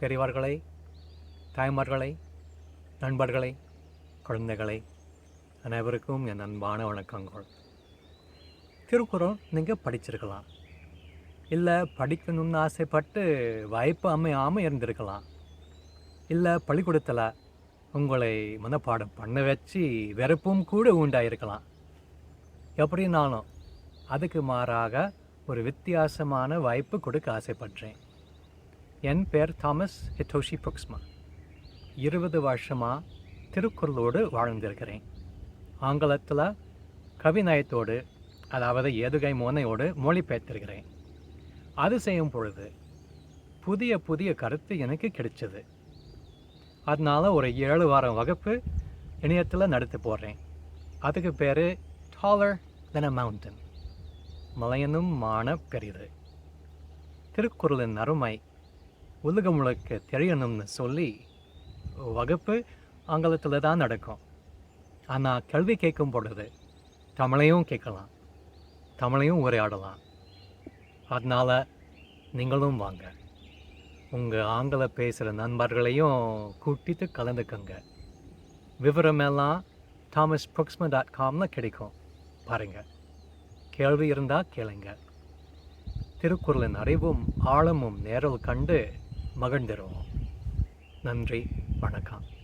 பெரியவர்களை தாய்மார்களை நண்பர்களை குழந்தைகளை அனைவருக்கும் என் அன்பான வணக்கங்கள். திருக்குறள் நீங்கள் படிச்சிருக்கலாம். இல்லை படிக்கணும்னு ஆசைப்பட்டு வாய்ப்பு அமையாமல் இருந்திருக்கலாம். இல்லை பள்ளிக்கூடத்தில் உங்களை மனப்பாடம் பண்ண வச்சு வெறுப்பும் கூட உண்டாயிருக்கலாம். எப்படினாலும் அதுக்கு மாறாக ஒரு வித்தியாசமான வாய்ப்பு கொடுக்க ஆசைப்பட்றேன். என் பெயர் தாமஸ் ஹிட்டோஷி புக்ஸ்மா. இருபது வருஷமாக திருக்குறளோடு வாழ்ந்திருக்கிறேன். ஆங்கிலத்தில் கவிநயத்தோடு அதாவது ஏதுகை மோனையோடு மொழிபெயர்த்திருக்கிறேன். அது செய்யும் பொழுது புதிய புதிய கருத்து எனக்கு கிடைச்சது. அதனால் ஒரு ஏழு வாரம் வகுப்பு இணையத்தில் நடத்தி போடுறேன். அதுக்கு பேர் டாலர் தென் அ மவுண்டன் மலையனும் மான பெரிது திருக்குறளின் அருமை உலகம் முழுக்க தெரியணும்னு சொல்லி வகுப்பு ஆங்கிலத்தில் தான் நடக்கும். ஆனால் கேள்வி கேட்கும் பொழுது தமிழையும் கேட்கலாம். தமிழையும் உரையாடலாம். அதனால் நீங்களும் வாங்க. உங்கள் ஆங்கில பேசுகிற நண்பர்களையும் கூட்டிட்டு கலந்துக்கோங்க. விவரமெல்லாம் தாமஸ் புக்ஸ்மன் டாட் காமில் கிடைக்கும். பாருங்கள் கேள்வி இருந்தால் கேளுங்க. திருக்குறளின் அறிவும் ஆழமும் நேரல் கண்டு மகிழ்ந்திருவோம். நன்றி வணக்கம்.